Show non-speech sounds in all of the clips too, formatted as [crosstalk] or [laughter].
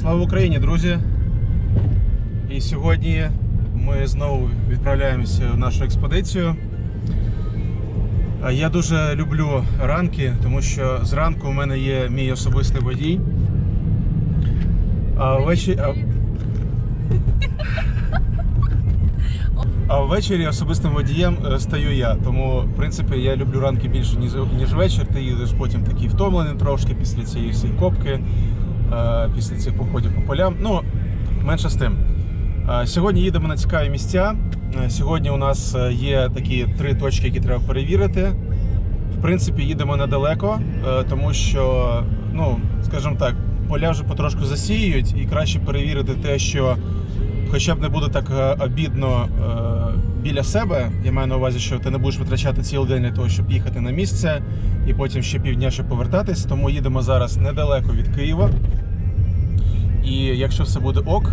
Слава Україні, друзі! І сьогодні ми знову відправляємося в нашу експедицію. Я дуже люблю ранки, тому що зранку у мене є мій особистий водій. А ввечері, а... ввечері особистим водієм е, стаю я. Тому, в принципі, я люблю ранки більше, ніж, вечір. Ти їдеш потім такий втомлений трошки після цієї всієї копки, після цих походів по полям. Ну, менше з тим. Е, Сьогодні їдемо на цікаві місця. Е, Сьогодні у нас е, є такі три точки, які треба перевірити. В принципі, їдемо недалеко, е, тому що, ну, скажімо так, поля вже потрошку засіюють, і краще перевірити те, що хоча б не буде так е, обідно е, біля себе. Я маю на увазі, що ти не будеш витрачати цілий день для того, щоб їхати на місце, і потім ще півдня щоб повертатись. Тому їдемо зараз недалеко від Києва. І якщо все буде ок,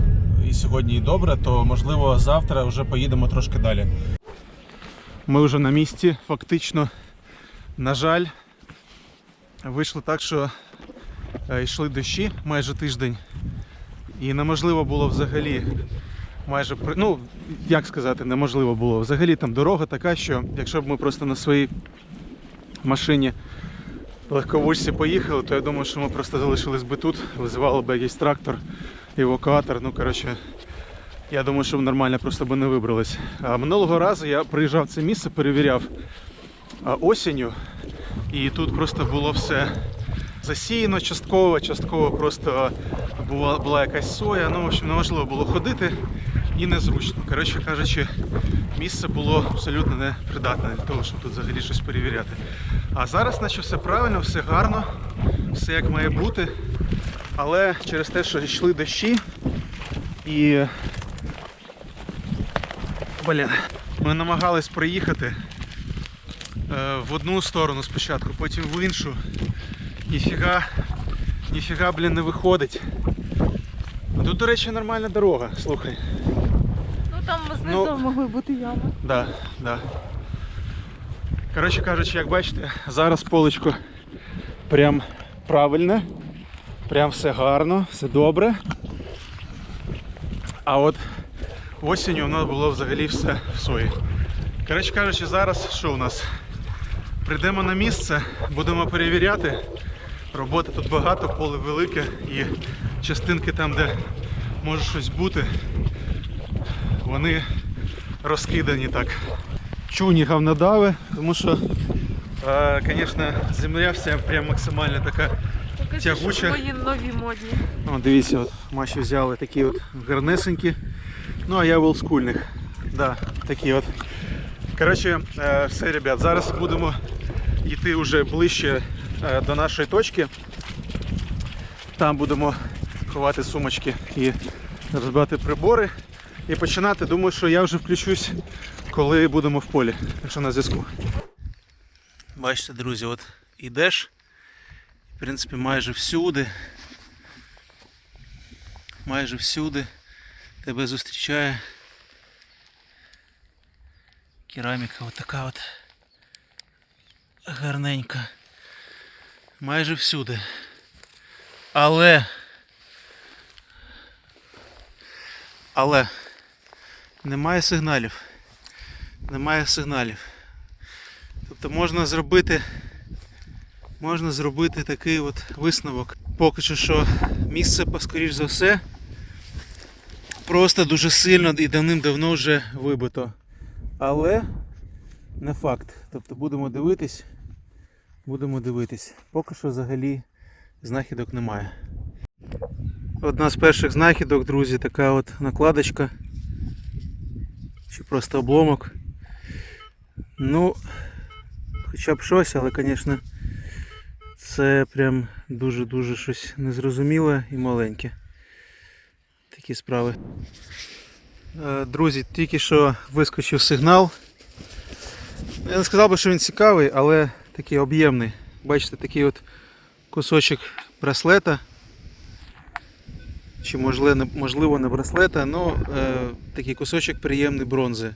і сьогодні і добре, то можливо завтра вже поїдемо трошки далі. Ми вже на місці, фактично, на жаль, вийшло так, що е, йшли дощі майже тиждень, і неможливо було взагалі майже ну як сказати, неможливо було. Взагалі там дорога така, що якщо б ми просто на своїй машині легковушці поїхали, то я думаю, що ми просто залишились би тут, визивали б якийсь трактор, евакуатор. Ну коротше, я думаю, що нормально просто би не вибрались. А минулого разу я приїжджав в це місце, перевіряв осінню, і тут просто було все засіяно частково, частково просто була, була якась соя. Ну, в общем, неможливо було ходити і незручно. Коротше кажучи, місце було абсолютно непридатне для того, щоб тут взагалі щось перевіряти. А зараз, наче все правильно, все гарно, все як має бути. Але через те, що йшли дощі і. Блін, ми намагались проїхати е, в одну сторону спочатку, потім в іншу. Ніфіга, ніфіга, блін, не виходить. Тут, до речі, нормальна дорога, слухай. Ну там знизу Ну, могли бути ями. Да, да. Коротше кажучи, як бачите, зараз полечко прям правильне, прям все гарно, все добре. А от осінню нас було взагалі все в сої. Коротше кажучи, зараз що у нас? Прийдемо на місце, будемо перевіряти. Роботи тут багато, поле велике і частинки там, де може щось бути, вони розкидані так. Чуні говнодави, тому що, е, звісно, земля вся прям максимально така. Покажи, що мої нові модні. О, дивіться, от Маші взяли такі от гарнесенькі. Ну а я в олдскульних. Да, такі от. Коротше, е, все, ребят, зараз будемо йти вже ближче е, до нашої точки. Там будемо ховати сумочки і розбирати прибори. І починати. Думаю, що я вже включусь, коли будемо в полі. Так що на зв'язку. Бачите, друзі, от ідеш. В принципі, майже всюди майже всюди тебе зустрічає кераміка отака от гарненька. Майже всюди. Але але немає сигналів. Немає сигналів. Тобто можна зробити можна зробити такий от висновок. Поки що, що місце, скоріш за все, просто дуже сильно і давним-давно вже вибито. Але не факт. Тобто будемо дивитись. Будемо дивитись. Поки що взагалі знахідок немає. Одна з перших знахідок, друзі, така от накладочка. Чи просто обломок. Ну, хоча б щось, але, звісно, це прям дуже-дуже щось незрозуміле і маленьке. Такі справи. Е, Друзі, тільки що вискочив сигнал. Я не сказав би, що він цікавий, але такий об'ємний. Бачите, такий от кусочок браслета. Чи можливо, не- браслета, але е, такий кусочок приємний бронзи.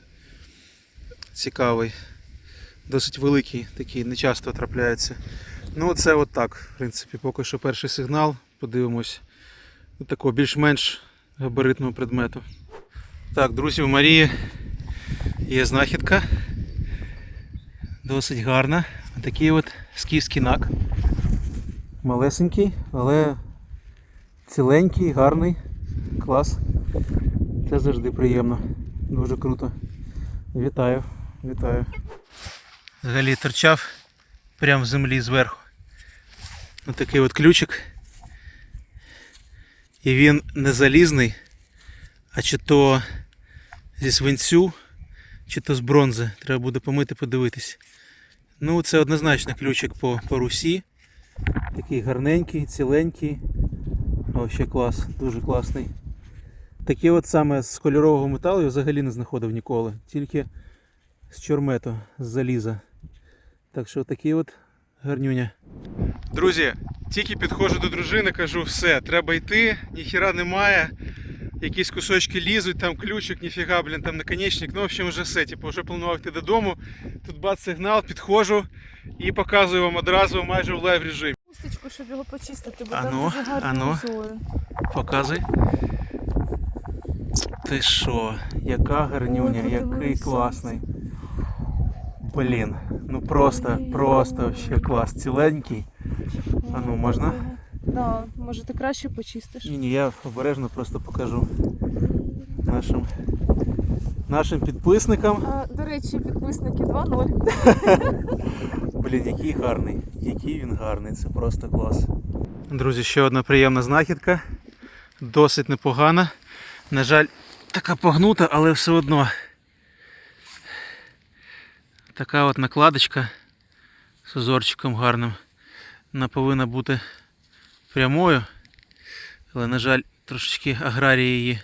Цікавий. Досить великий, такий не часто трапляється. Ну, це от так, в принципі, поки що перший сигнал. Подивимось такого більш-менш габаритного предмету. Так, друзі, у Марії є знахідка. Досить гарна. Такий от скіфський нак. Малесенький, але ціленький, гарний. Клас. Це завжди приємно. Дуже круто. Вітаю, вітаю. Взагалі торчав прямо в землі зверху. Ось такий от ключик. І він не залізний, а чи то зі свинцю, чи то з бронзи. Треба буде помити, подивитись. Ну, це однозначно ключик по, по русі. Такий гарненький, ціленький. О, ще клас, дуже класний. Такі от саме з кольорового металу я взагалі не знаходив ніколи. Тільки з чормету, з заліза. Так що такий от гарнюня. Друзі, тільки підходжу до дружини, кажу, все, треба йти, ніхіра немає. Якісь кусочки лізуть, там ключик, ніфіга, блін, там наконечник. Ну, в общем, вже все. Типу, вже планував йти додому. Тут бац сигнал, підходжу і показую вам одразу майже в лайв режимі. Хусточку, щоб його почистити, бо там дуже гарно ано. узори. Показуй. Ти що, яка гарнюня, Ой, який подивися. класний. Блін, ну просто, Ой. просто ще клас. Ціленький. А ну, можна? Да, може ти краще почистиш. Ні, ні, я обережно просто покажу нашим, нашим підписникам. А, до речі, підписники 2.0. [laughs] Блін, який гарний, який він гарний, це просто клас. Друзі, ще одна приємна знахідка. Досить непогана. На жаль, така погнута, але все одно. Така от накладочка з узорчиком гарним. Вона повинна бути прямою. Але, на жаль, трошечки аграрії її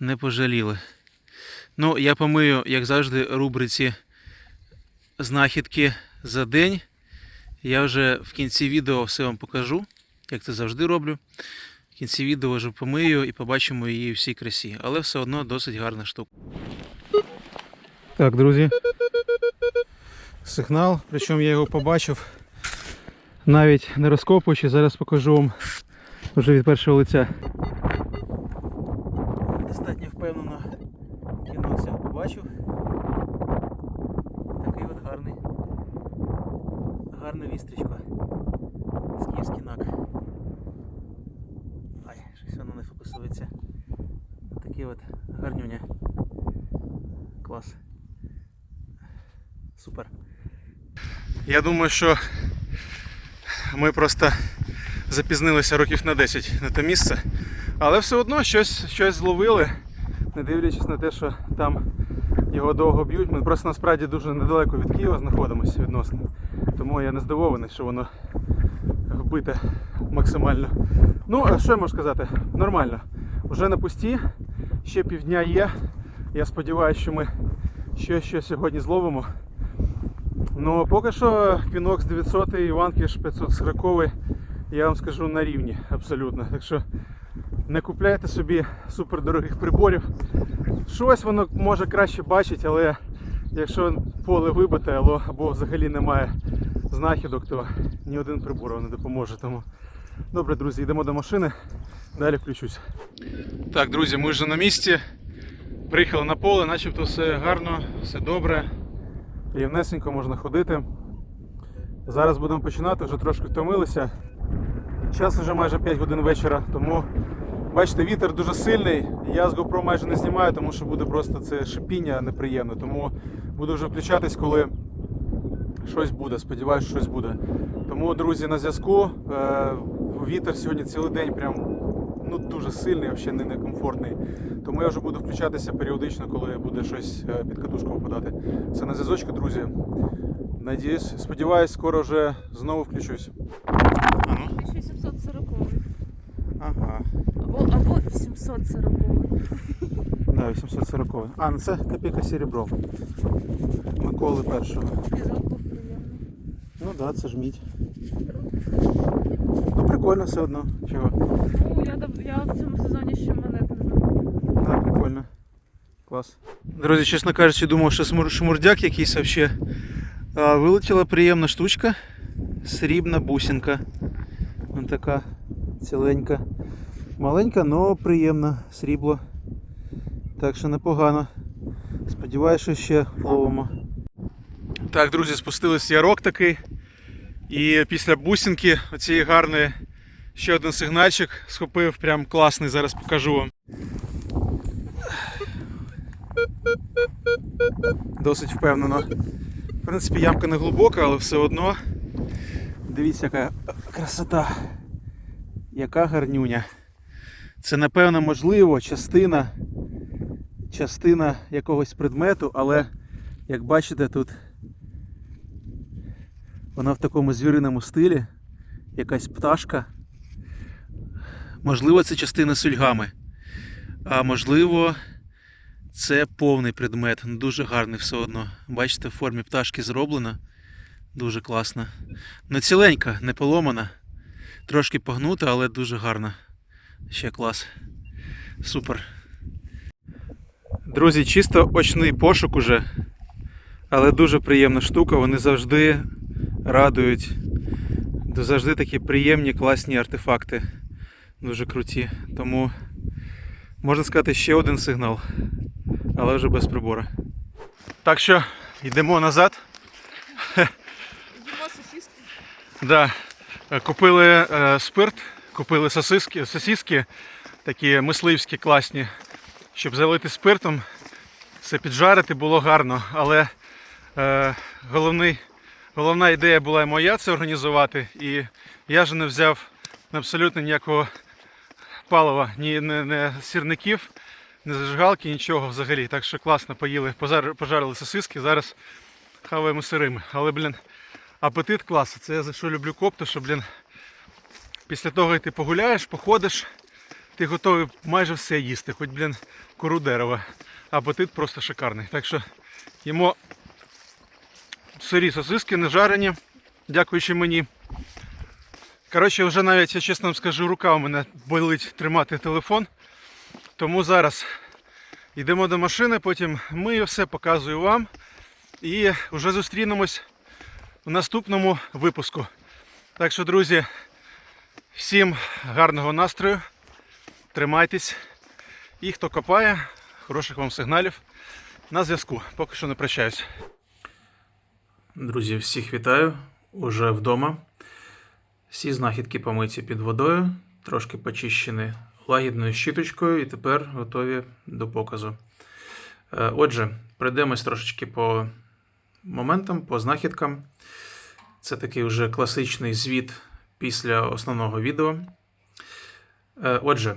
не пожаліли. Ну, я помию, як завжди, рубриці знахідки за день. Я вже в кінці відео все вам покажу, як це завжди роблю. В кінці відео вже помию і побачимо її всій красі. Але все одно досить гарна штука. Так, друзі. Сигнал, причому я його побачив. Навіть не розкопуючи, зараз покажу вам вже від першого лиця. Достатньо впевнено кіно побачив. Такий от гарний. Гарна вістрічка. Скіфський нак. Ай, щось воно не фокусується. Такий от гарнюня. Клас. Супер. Я думаю, що ми просто запізнилися років на 10 на те місце. Але все одно щось, щось зловили, не дивлячись на те, що там його довго б'ють. Ми просто насправді дуже недалеко від Києва знаходимося відносно. Тому я не здивований, що воно вбите максимально. Ну, а що я можу сказати? Нормально. Вже на пусті, ще півдня є. Я сподіваюся, що ми ще щось сьогодні зловимо. Ну, поки що Квінокс 900 і Іванкіш 540 я вам скажу на рівні абсолютно. Так що не купляйте собі супердорогих приборів. Щось воно може краще бачить, але якщо поле вибите або, взагалі немає знахідок, то ні один прибор вам не допоможе. Тому добре, друзі, йдемо до машини, далі включусь. Так, друзі, ми вже на місці. Приїхали на поле, начебто все гарно, все добре. Рівнесенько можна ходити. Зараз будемо починати, вже трошки втомилися. Час вже майже 5 годин вечора, тому бачите, вітер дуже сильний. Я з GoPro майже не знімаю, тому що буде просто це шипіння неприємне. Тому буду вже включатись, коли щось буде. Сподіваюсь, щось буде. Тому, друзі, на зв'язку. Е, Вітер сьогодні цілий день прям ну, дуже сильний, взагалі не некомфортний. Тому я вже буду включатися періодично, коли буде щось е, під катушку попадати. Все на зв'язочку, друзі. Надіюсь, сподіваюсь, скоро вже знову включусь. А ну. 1740 Ага. або, або 740 Да, 840. А, ну це копійка серебро. Миколи першого. Ну так, да, це ж мідь. Прикольно все одно. Чого? Ну, я, я в цьому сезоні ще монет не знаю. Да, прикольно. Клас. Друзі, чесно кажучи, думав, що шмурдяк якийсь вообще. А вилетіла приємна штучка. Срібна бусинка. Вон така ціленька. Маленька, але приємна срібло. Так що непогано. Сподіваюся, що ще ловимо. Так, друзі, спустились ярок такий. І після бусинки оцієї гарної ще один сигнальчик схопив, прям класний, зараз покажу вам. Досить впевнено. В принципі, ямка не глибока, але все одно. Дивіться, яка красота. Яка гарнюня. Це, напевно, можливо, частина, частина якогось предмету, але як бачите, тут вона в такому звіриному стилі, якась пташка. Можливо, це частина сульгами. А можливо, це повний предмет. Ну, Дуже гарний все одно. Бачите, в формі пташки зроблено. Дуже класно. Ну, ціленька, не поломана. Трошки погнута, але дуже гарна. Ще клас. Супер. Друзі, чисто очний пошук уже. Але дуже приємна штука. Вони завжди радують. Завжди такі приємні, класні артефакти. Дуже круті. Тому можна сказати ще один сигнал. Але вже без прибора. Так що йдемо назад. Їмо сосиски. Да. Купили е, спирт, купили сосиски, сосиски такі мисливські класні, щоб залити спиртом, все піджарити було гарно. Але е, головний, головна ідея була моя це організувати. І я ж не взяв абсолютно ніякого палива, ні не, не сірників, не зажигалки, нічого взагалі. Так що класно поїли, пожар- пожарили сосиски, зараз хаваємо сирими. Але, блін, апетит клас. Це я за що люблю копту, що, блін, після того, як ти погуляєш, походиш, ти готовий майже все їсти, хоч, блін, кору дерева. Апетит просто шикарний. Так що їмо сирі сосиски, не жарені, дякуючи мені. Коротше, вже навіть, я чесно вам скажу, рука у мене болить тримати телефон. Тому зараз йдемо до машини, потім мию все, показую вам. І вже зустрінемось у наступному випуску. Так що, друзі, всім гарного настрою, тримайтесь. І хто копає, хороших вам сигналів. На зв'язку. Поки що не прощаюсь. Друзі, всіх вітаю. Уже вдома. Всі знахідки помиті під водою, трошки почищені лагідною щіточкою і тепер готові до показу. Е, Отже, пройдемось трошечки по моментам, по знахідкам. Це такий вже класичний звіт після основного відео. Е, Отже,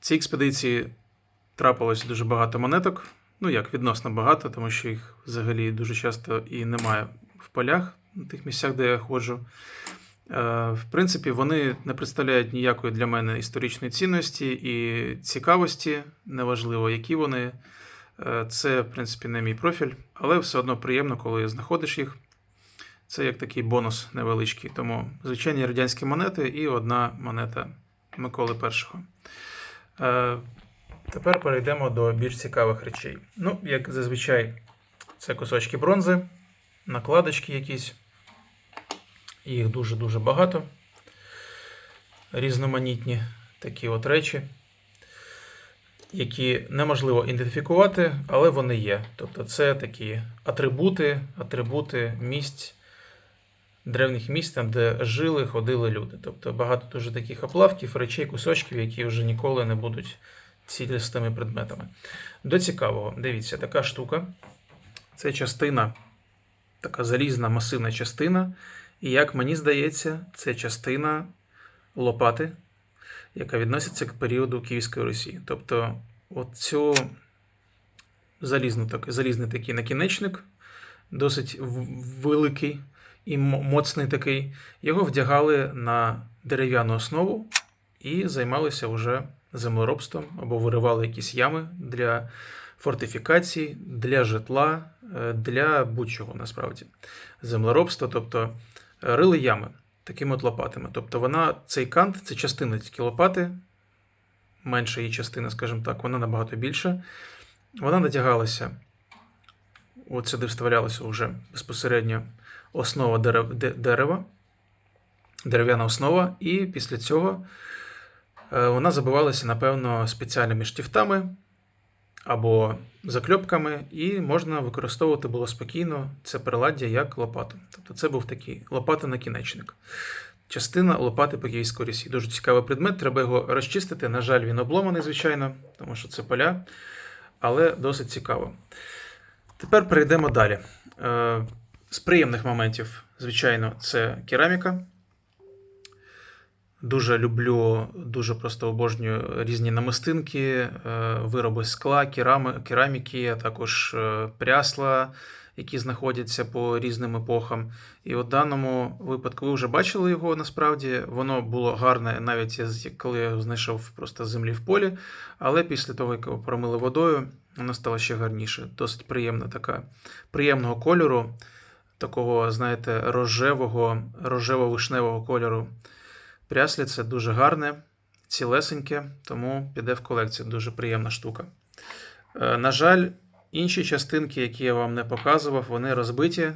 в цій експедиції трапилось дуже багато монеток. Ну як, відносно багато, тому що їх взагалі дуже часто і немає в полях, на тих місцях, де я ходжу. Е, В принципі, вони не представляють ніякої для мене історичної цінності і цікавості, неважливо, які вони. Е, Це, в принципі, не мій профіль, але все одно приємно, коли знаходиш їх. Це як такий бонус невеличкий. Тому звичайні радянські монети і одна монета Миколи І. Е, Тепер перейдемо до більш цікавих речей. Ну, як зазвичай, це кусочки бронзи, накладочки якісь. Їх дуже-дуже багато. Різноманітні такі от речі, які неможливо ідентифікувати, але вони є. Тобто це такі атрибути, атрибути місць, древніх місць, там, де жили, ходили люди. Тобто багато дуже таких оплавків, речей, кусочків, які вже ніколи не будуть цілісними предметами. До цікавого, дивіться, така штука. Це частина, така залізна масивна частина. І як мені здається, це частина лопати, яка відноситься к періоду Київської Русі. Тобто, оцю залізну, так, залізний такий накінечник, досить великий і моцний такий, його вдягали на дерев'яну основу і займалися вже землеробством або виривали якісь ями для фортифікацій, для житла, е, для будь-чого насправді. Землеробство, тобто рили ями такими от лопатами. Тобто вона, цей кант, це частина тільки лопати, менша її частина, скажімо так, вона набагато більша. Вона натягалася, от сюди вставлялася вже безпосередньо основа дерев, дерева, дерев'яна основа, і після цього Е, Вона забивалася, напевно, спеціальними штифтами або закльопками, і можна використовувати було спокійно це приладдя як лопату. Тобто це був такий лопата накінечник. Частина лопати по київській Росії. Дуже цікавий предмет, треба його розчистити. На жаль, він обломаний, звичайно, тому що це поля, але досить цікаво. Тепер перейдемо далі. Е, З приємних моментів, звичайно, це кераміка. Дуже люблю, дуже просто обожнюю різні намистинки, е, вироби скла, керами, кераміки, а також е, прясла, які знаходяться по різним епохам. І в даному випадку ви вже бачили його насправді. Воно було гарне, навіть коли я знайшов просто землі в полі. Але після того, як його промили водою, воно стало ще гарніше. Досить приємна така, приємного кольору, такого, знаєте, рожевого, рожево-вишневого кольору. Пряслі це дуже гарне, цілесеньке, тому піде в колекцію. Дуже приємна штука. Е, На жаль, інші частинки, які я вам не показував, вони розбиті.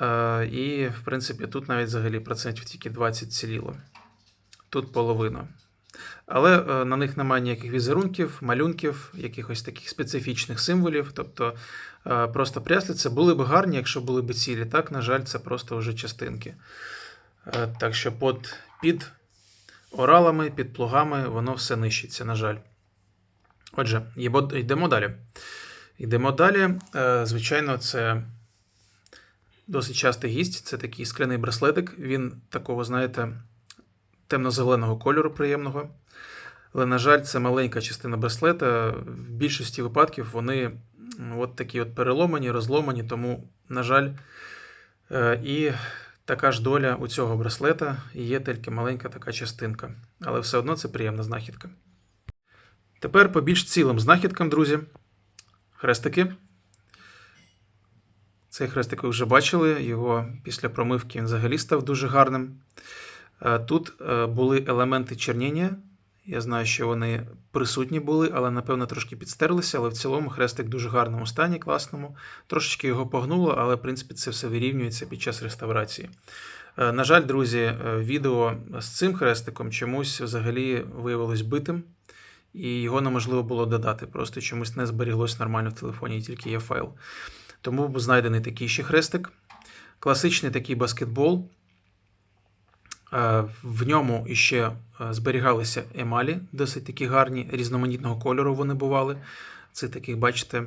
Е, І, в принципі, тут навіть взагалі процентів тільки 20 ціліло. Тут половина. Але е, на них немає ніяких візерунків, малюнків, якихось таких специфічних символів. Тобто просто прясли це були б гарні, якщо були б цілі. Так, на жаль, це просто вже частинки. Так що під, під оралами, під плугами воно все нищиться, на жаль. Отже, йдемо далі. Йдемо далі. Е, Звичайно, це досить частий гість. Це такий скляний браслетик. Він такого, знаєте, темно-зеленого кольору приємного. Але, на жаль, це маленька частина браслета. В більшості випадків вони от такі от переломані, розломані, тому, на жаль, е, і така ж доля у цього браслета і є тільки маленька така частинка. Але все одно це приємна знахідка. Тепер по більш цілим знахідкам, друзі. Хрестики. Цей хрестик ви вже бачили, його після промивки він взагалі став дуже гарним. Е, Тут е, були елементи черніння. Я знаю, що вони присутні були, але напевно трошки підстерлися. Але в цілому хрестик в дуже гарному стані, класному. Трошечки його погнуло, але в принципі це все вирівнюється під час реставрації. Е, На жаль, друзі, е, відео з цим хрестиком чомусь взагалі виявилось битим, і його неможливо було додати. Просто чомусь не зберіглось нормально в телефоні, і тільки є файл. Тому був знайдений такий ще хрестик. Класичний такий баскетбол. Е, В ньому іще е, зберігалися емалі, досить такі гарні, різноманітного кольору вони бували. Це таких, бачите,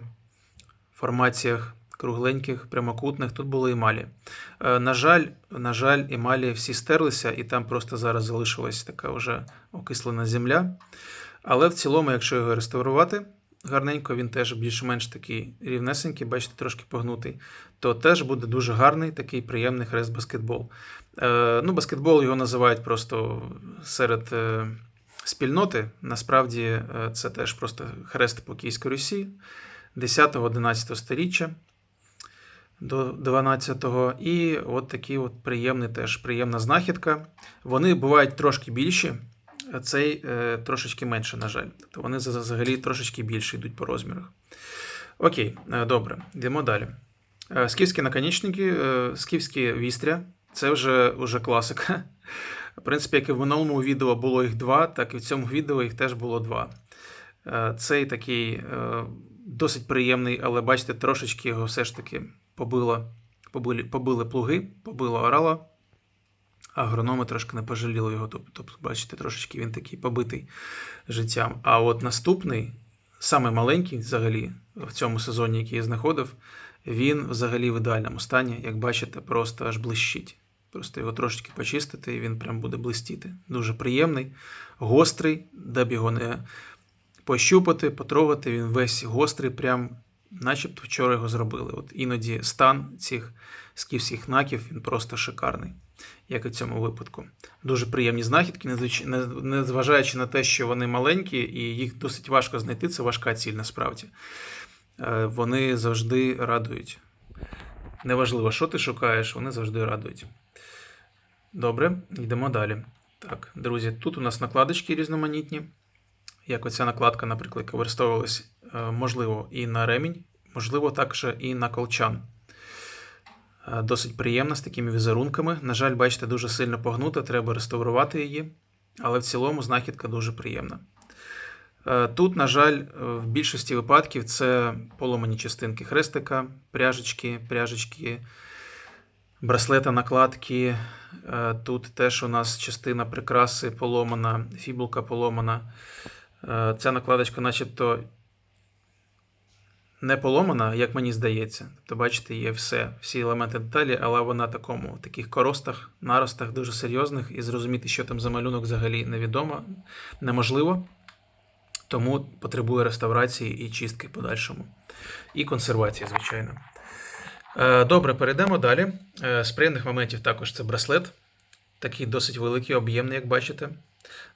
формаціях кругленьких, прямокутних. Тут були емалі. Е, На жаль, на жаль, емалі всі стерлися, і там просто зараз залишилась така вже окислена земля. Але в цілому, якщо його реставрувати гарненько, він теж більш-менш такий рівнесенький, бачите, трошки погнутий, то теж буде дуже гарний такий приємний хрест баскетбол. Е, ну, баскетбол його називають просто серед е, спільноти. Насправді е, це теж просто хрест по Київській Русі 10-11 сторіччя до 12-го. І от такий от приємний теж приємна знахідка. Вони бувають трошки більші, цей е, трошечки менше, на жаль. Тобто вони взагалі трошечки більше йдуть по розмірах. Окей, е, добре, йдемо далі. Е, Скіфські наконечники, е, скіфські вістря це вже, вже класика. В принципі, як і в минулому відео було їх два, так і в цьому відео їх теж було два. Цей такий досить приємний, але бачите, трошечки його все ж таки побило, побили, побили плуги, побило орала. Агрономи трошки не пожаліли його. Тобто, бачите, трошечки він такий побитий життям. А от наступний, саме маленький взагалі, в цьому сезоні, який я знаходив, він взагалі в ідеальному стані, як бачите, просто аж блищить. Просто його трошечки почистити, і він прям буде блистіти. Дуже приємний, гострий, де б його не пощупати, потрогати, він весь гострий, прям начебто вчора його зробили. От іноді стан цих скіфських наків він просто шикарний, як і в цьому випадку. Дуже приємні знахідки, незважаючи на те, що вони маленькі, і їх досить важко знайти, це важка ціль насправді. Е, Вони завжди радують. Неважливо, що ти шукаєш, вони завжди радують. Добре, йдемо далі. Так, друзі, тут у нас накладочки різноманітні. Як оця накладка, наприклад, використовувалась, е, можливо, і на ремінь, можливо, також і на колчан. Е, Досить приємна з такими візерунками. На жаль, бачите, дуже сильно погнута, треба реставрувати її. але в цілому знахідка дуже приємна. Е, Тут, на жаль, е, в більшості випадків це поломані частинки хрестика, пряжечки, пряжечки, браслета, накладки. Тут теж у нас частина прикраси поломана, фібулка поломана. Ця накладочка, начебто, не поломана, як мені здається. Тобто, бачите, є все, всі елементи деталі, але вона такому, таких коростах, наростах дуже серйозних, і зрозуміти, що там за малюнок взагалі невідомо, неможливо. Тому потребує реставрації і чистки подальшому. І консервації, звичайно. Е, Добре, перейдемо далі. Е, З приємних моментів також це браслет. Такий досить великий, об'ємний, як бачите.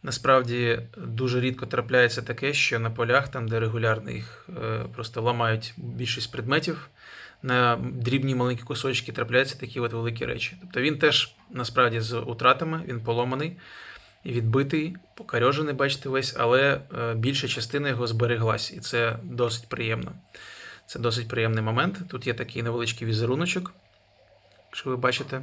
Насправді дуже рідко трапляється таке, що на полях, там, де регулярно їх е, просто ламають більшість предметів, на дрібні маленькі кусочки трапляються такі от великі речі. Тобто він теж насправді з утратами, він поломаний, відбитий, покарьожений, бачите, весь, але е, більша частина його збереглась, і це досить приємно. Це досить приємний момент. Тут є такий невеличкий візеруночок, якщо ви бачите.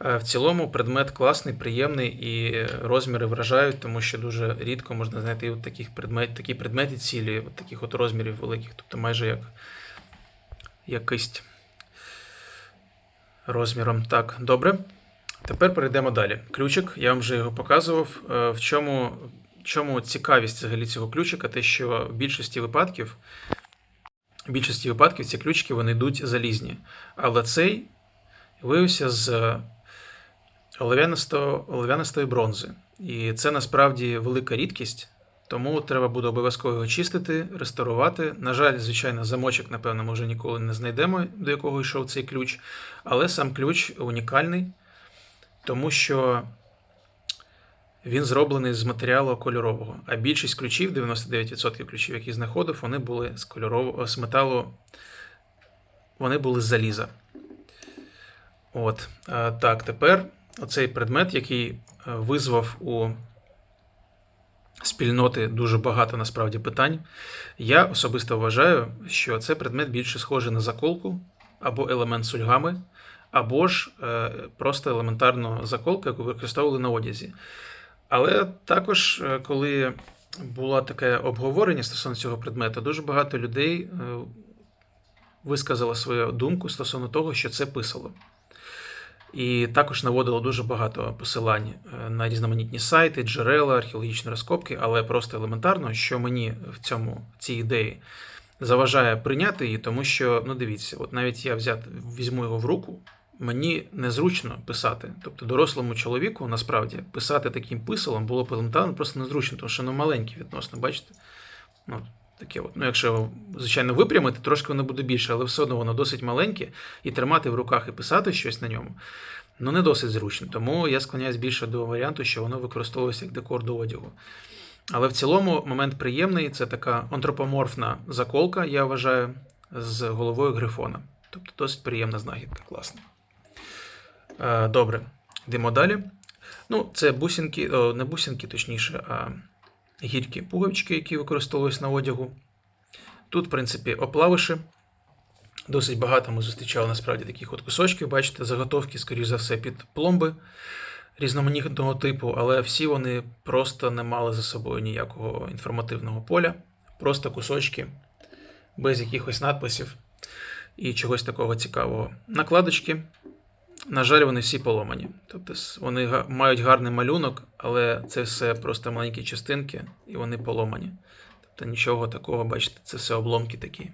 Е, В цілому предмет класний, приємний і розміри вражають, тому що дуже рідко можна знайти от таких предмет, такі предмети цілі, от таких от розмірів великих, тобто майже як, як кисть розміром. Так, добре. Тепер перейдемо далі. Ключик, я вам вже його показував. Е, В чому, в чому цікавість взагалі цього ключика? Те, що в більшості випадків, в більшості випадків ці ключики вони йдуть залізні. Але цей виявився з олив'янистої бронзи. І це насправді велика рідкість, тому треба буде обов'язково його чистити, реставрувати. На жаль, звичайно, замочок, напевно, ми вже ніколи не знайдемо, до якого йшов цей ключ. Але сам ключ унікальний, тому що він зроблений з матеріалу кольорового. А більшість ключів, 99% ключів, які знаходив, вони були з кольорового з металу, вони були з заліза. От, е, так, тепер оцей предмет, який е, визвав у спільноти дуже багато насправді питань. Я особисто вважаю, що це предмет більше схожий на заколку або елемент сульгами, або ж е, просто елементарно заколка, яку використовували на одязі. Але також, е, коли було таке обговорення стосовно цього предмету, дуже багато людей висказало свою думку стосовно того, що це писало. І також наводило дуже багато посилань е, на різноманітні сайти, джерела, археологічні розкопки, але просто елементарно, що мені в цьому цій ідеї заважає прийняти її, тому що, ну дивіться, от навіть я взяти, візьму його в руку, мені незручно писати. Тобто дорослому чоловіку насправді писати таким писалом було елементарно просто незручно, тому що воно маленьке відносно, бачите? Ну, таке от. Ну, якщо звичайно, випрямити, трошки воно буде більше, але все одно воно досить маленьке, і тримати в руках і писати щось на ньому, ну не досить зручно. Тому я склоняюсь більше до варіанту, що воно використовується як декор до одягу. Але в цілому момент приємний це така антропоморфна заколка, я вважаю, з головою грифона. Тобто досить приємна знахідка, класна. Е, Добре, йдемо далі. Ну, це бусинки, о, не бусинки, точніше, а гіркі пуговички, які використовуються на одягу. Тут, в принципі, оплавиші. Досить багато ми зустрічали насправді таких от кусочків. Бачите, заготовки, скоріш за все, під пломби різноманітного типу, але всі вони просто не мали за собою ніякого інформативного поля. Просто кусочки без якихось надписів і чогось такого цікавого. Накладочки, на жаль, вони всі поломані. Тобто вони мають гарний малюнок, але це все просто маленькі частинки, і вони поломані. Тобто нічого такого, бачите, це все обломки такі.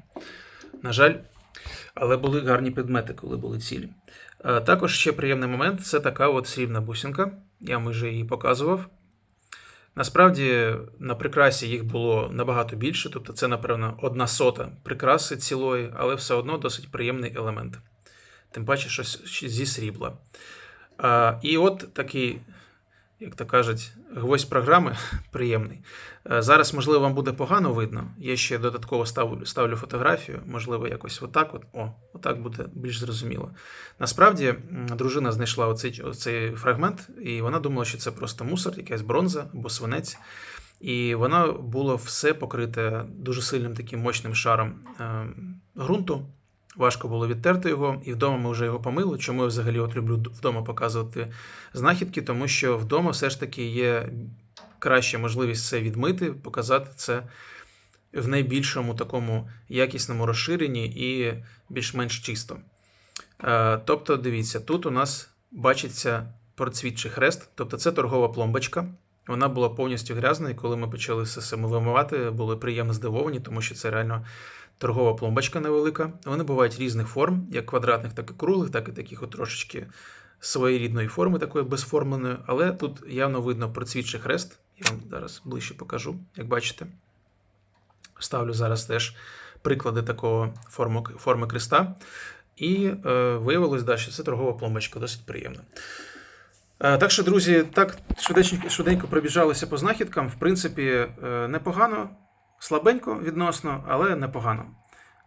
На жаль, але були гарні предмети, коли були цілі. Е, Також ще приємний момент це така от срібна бусинка. Я вам вже її показував. Насправді на прикрасі їх було набагато більше, тобто це, напевно, одна сота прикраси цілої, але все одно досить приємний елемент. Тим паче, що с- ще зі срібла. А, і от такий, як то кажуть, гвоздь програми [laughs] приємний. Зараз, можливо, вам буде погано видно. Я ще додатково ставлю, ставлю фотографію, можливо, якось отак. От. О, отак буде більш зрозуміло. Насправді, дружина знайшла оцей, оцей фрагмент, і вона думала, що це просто мусор, якась бронза або свинець. І воно було все покрите дуже сильним таким мощним шаром е, ґрунту. Важко було відтерти його, і вдома ми вже його помили. Чому я взагалі от люблю вдома показувати знахідки? Тому що вдома все ж таки є краща можливість це відмити, показати це в найбільшому такому якісному розширенні і більш-менш чисто. Е, Тобто, дивіться, тут у нас бачиться процвітчий хрест, тобто це торгова пломбочка. Вона була повністю грязна, і коли ми почали все саме вимивати, були приємно здивовані, тому що це реально торгова пломбочка невелика. Вони бувають різних форм, як квадратних, так і круглих, так і таких трошечки своєрідної форми, такої безформленої. Але тут явно видно процвітчий хрест. Я вам зараз ближче покажу, як бачите. Ставлю зараз теж приклади такого форму, форми креста. І е, виявилось, да, що це торгова пломбочка, досить приємно. Е, так що, друзі, так швиденько, швиденько пробіжалися по знахідкам. В принципі, е, непогано, слабенько відносно, але непогано.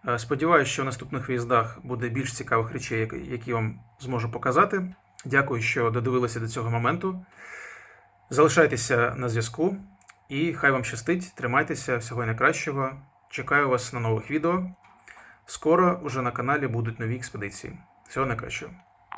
Е, сподіваюсь, що в наступних виїздах буде більш цікавих речей, які вам зможу показати. Дякую, що додивилися до цього моменту. Залишайтеся на зв'язку і хай вам щастить, тримайтеся, всього найкращого. Чекаю вас на нових відео. Скоро уже на каналі будуть нові експедиції. Всього найкращого.